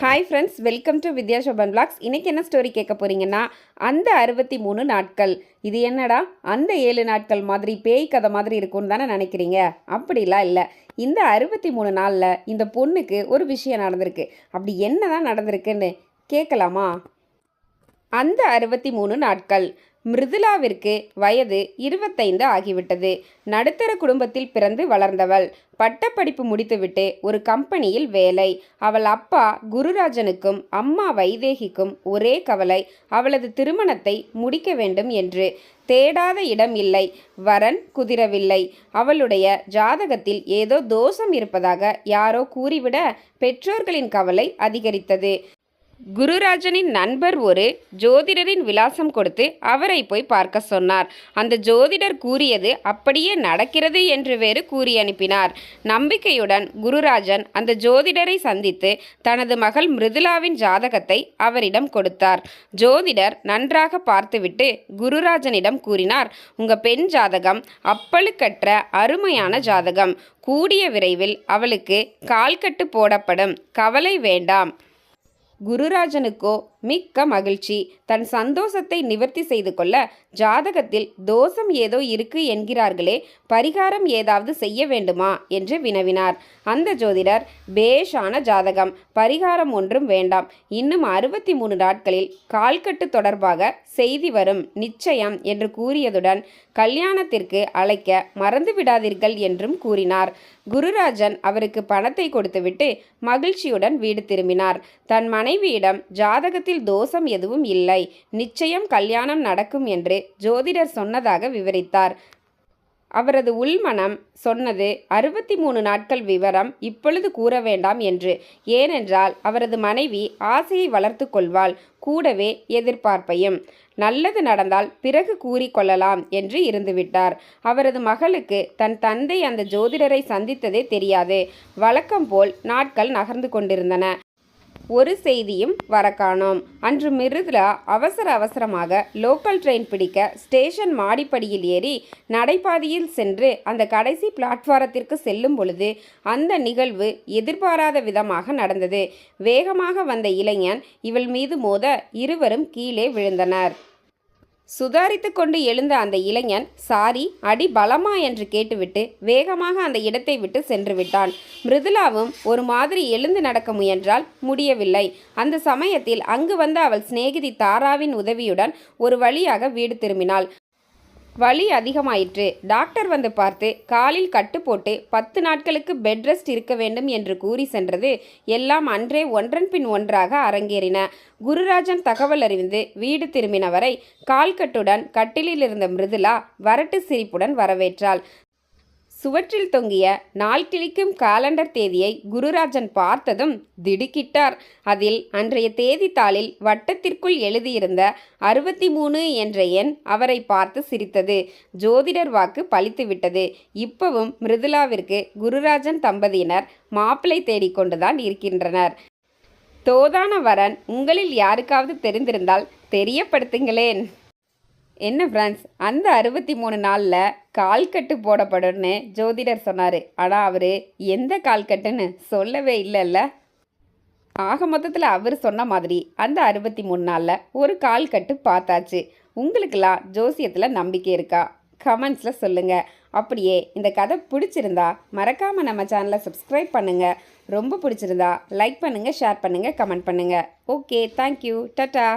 Hi friends welcome to Vidya Shoban blogs இன்றைக்கி என்ன story கேட்க போகிறீங்கன்னா அந்த அறுபத்தி மூணு நாட்கள். இது என்னடா? அந்த ஏழு நாட்கள் மாதிரி பேய் கதை மாதிரி இருக்கும்னு தானே நினைக்கிறீங்க? அப்படிலாம் இல்லை. இந்த அறுபத்தி மூணு நாளில் இந்த பொண்ணுக்கு ஒரு விஷயம் நடந்திருக்கு. அப்படி என்ன தான் நடந்திருக்குன்னு கேட்கலாமா? அந்த அறுபத்தி மூணு நாட்கள். மிருதுலாவிற்கு வயது இருபத்தைந்து ஆகிவிட்டது. நடுத்தர குடும்பத்தில் பிறந்து வளர்ந்தவள். பட்டப்படிப்பு முடித்துவிட்டு ஒரு கம்பெனியில் வேலை. அவள் அப்பா குருராஜனுக்கும் அம்மா வைதேகிக்கும் ஒரே கவலை. அவளது திருமணத்தை முடிக்க வேண்டும் என்று. தேடாத இடம் இல்லை. வரன் குதிரவில்லை. அவளுடைய ஜாதகத்தில் ஏதோ தோஷம் இருப்பதாக யாரோ கூறிவிட பெற்றோர்களின் கவலை அதிகரித்தது. குருராஜனின் நண்பர் ஒரு ஜோதிடரின் விலாசம் கொடுத்து அவரை போய் பார்க்க சொன்னார். அந்த ஜோதிடர் கூறியது அப்படியே நடக்கிறது என்று வேறு கூறி அனுப்பினார். நம்பிக்கையுடன் குருராஜன் அந்த ஜோதிடரை சந்தித்து தனது மகள் மிருதுலாவின் ஜாதகத்தை அவரிடம் கொடுத்தார். ஜோதிடர் நன்றாக பார்த்துவிட்டு குருராஜனிடம் கூறினார் உங்க பெண் ஜாதகம் அப்பழுக்கற்ற அருமையான ஜாதகம். கூடிய விரைவில் அவளுக்கு கால்கட்டு போடப்படும். கவலை வேண்டாம். குருராஜனுக்கோ மிக்க மகிழ்ச்சி. தன் சந்தோஷத்தை நிவர்த்தி செய்து கொள்ள ஜாதகத்தில் தோஷம் ஏதோ இருக்கு என்கிறார்களே பரிகாரம் ஏதாவது செய்ய வேண்டுமா? என்று வினவினார். அந்த ஜோதிடர் பேஷான ஜாதகம் பரிகாரம் ஒன்றும் வேண்டாம். இன்னும் அறுபத்தி மூணு நாட்களில் கால்கட்டு தொடர்பாக செய்தி வரும் நிச்சயம் என்று கூறியதுடன் கல்யாணத்திற்கு அழைக்க மறந்து விடாதீர்கள் என்றும் கூறினார். குருராஜன் அவருக்கு பணத்தை கொடுத்துவிட்டு மகிழ்ச்சியுடன் வீடு திரும்பினார். தன் மனைவியிடம் ஜாதகத்தில் தோஷம் எதுவும் இல்லை. நிச்சயம் கல்யாணம் நடக்கும் என்று ஜோதிடர் சொன்னதாக விவரித்தார். அவரது உள்மனம் சொன்னது அறுபத்தி மூணு நாட்கள் விவரம் இப்பொழுது கூற வேண்டாம் என்று. ஏனென்றால் அவரது மனைவி ஆசையை வளர்த்து கொள்வாள். கூடவே எதிர்பார்ப்பையும். நல்லது நடந்தால் பிறகு கூறிக்கொள்ளலாம் என்று இருந்துவிட்டார். அவரது மகளுக்கு தன் தந்தை அந்த ஜோதிடரை சந்தித்ததே தெரியாது. வழக்கம் போல் நாட்கள் நகர்ந்து கொண்டிருந்தன. ஒரு செய்தியும் வர காணோம் அன்று மிருதுலா அவசர அவசரமாக லோக்கல் ட்ரெயின் பிடிக்க ஸ்டேஷன் மாடிப்படியில் ஏறி நடைபாதையில் சென்று அந்த கடைசி பிளாட்ஃபாரத்திற்கு செல்லும் பொழுது அந்த நிகழ்வு எதிர்பாராத விதமாக நடந்தது. வேகமாக வந்த இளைஞன் இவள் மீது மோத இருவரும் கீழே விழுந்தனர். சுதாரித்து கொண்டு எழுந்த அந்த இளைஞன் சாரி அடி பலமா? என்று கேட்டுவிட்டு வேகமாக அந்த இடத்தை விட்டு சென்று விட்டான் மிருதுலாவும் ஒரு மாதிரி எழுந்து நடக்க முயன்றால் முடியவில்லை. அந்த சமயத்தில் அங்கு வந்த அவள் சிநேகிதி தாராவின் உதவியுடன் ஒரு வழியாக வீடு திரும்பினாள். வலி அதிகமாயிற்று. டாக்டர் வந்து பார்த்து காலில் கட்டு போட்டு பத்து நாட்களுக்கு பெட் ரெஸ்ட் இருக்க வேண்டும் என்று கூறி சென்றது. எல்லாம் அன்றே ஒன்றன் பின் ஒன்றாக அரங்கேறின. குருராஜன் தகவல் அறிந்து வீடு திரும்பினவரை கால்கட்டுடன் கட்டிலில் இருந்த மிருதுலா வரட்டு சிரிப்புடன் வரவேற்றாள். சுவற்றில் தொங்கிய நாள் கிழிக்கும் காலண்டர் தேதியை குருராஜன் பார்த்ததும் திடுக்கிட்டார். அதில் அன்றைய தேதி தாளில் வட்டத்திற்குள் எழுதியிருந்த அறுபத்தி மூணு என்ற எண் அவரை பார்த்து சிரித்தது. ஜோதிடர் வாக்கு பழித்துவிட்டது. இப்பவும் மிருதுலாவிற்கு குருராஜன் தம்பதியினர் மாப்பிளை தேடிக்கொண்டுதான் இருக்கின்றனர். தோதான வரன் உங்களில் யாருக்காவது தெரிந்திருந்தால் தெரியப்படுத்துங்களேன். என்ன ஃப்ரெண்ட்ஸ் அந்த அறுபத்தி மூணு நாளில் கால்கட்டு போடப்படும்னு ஜோதிடர் சொன்னார். ஆனால் அவர் எந்த கால்கட்டுன்னு சொல்லவே இல்லைல்ல. ஆக மொத்தத்தில் அவர் சொன்ன மாதிரி அந்த அறுபத்தி மூணு நாளில் ஒரு கால்கட்டு பார்த்தாச்சு. உங்களுக்கெல்லாம் ஜோசியத்தில் நம்பிக்கை இருக்கா? கமெண்ட்ஸில் சொல்லுங்கள் அப்படியே இந்த கதை பிடிச்சிருந்தா மறக்காமல் நம்ம சேனலை சப்ஸ்கிரைப் பண்ணுங்கள் ரொம்ப பிடிச்சிருந்தா லைக் பண்ணுங்கள் ஷேர் பண்ணுங்கள் கமெண்ட் பண்ணுங்கள் ஓகே தேங்க்யூ டட்டா.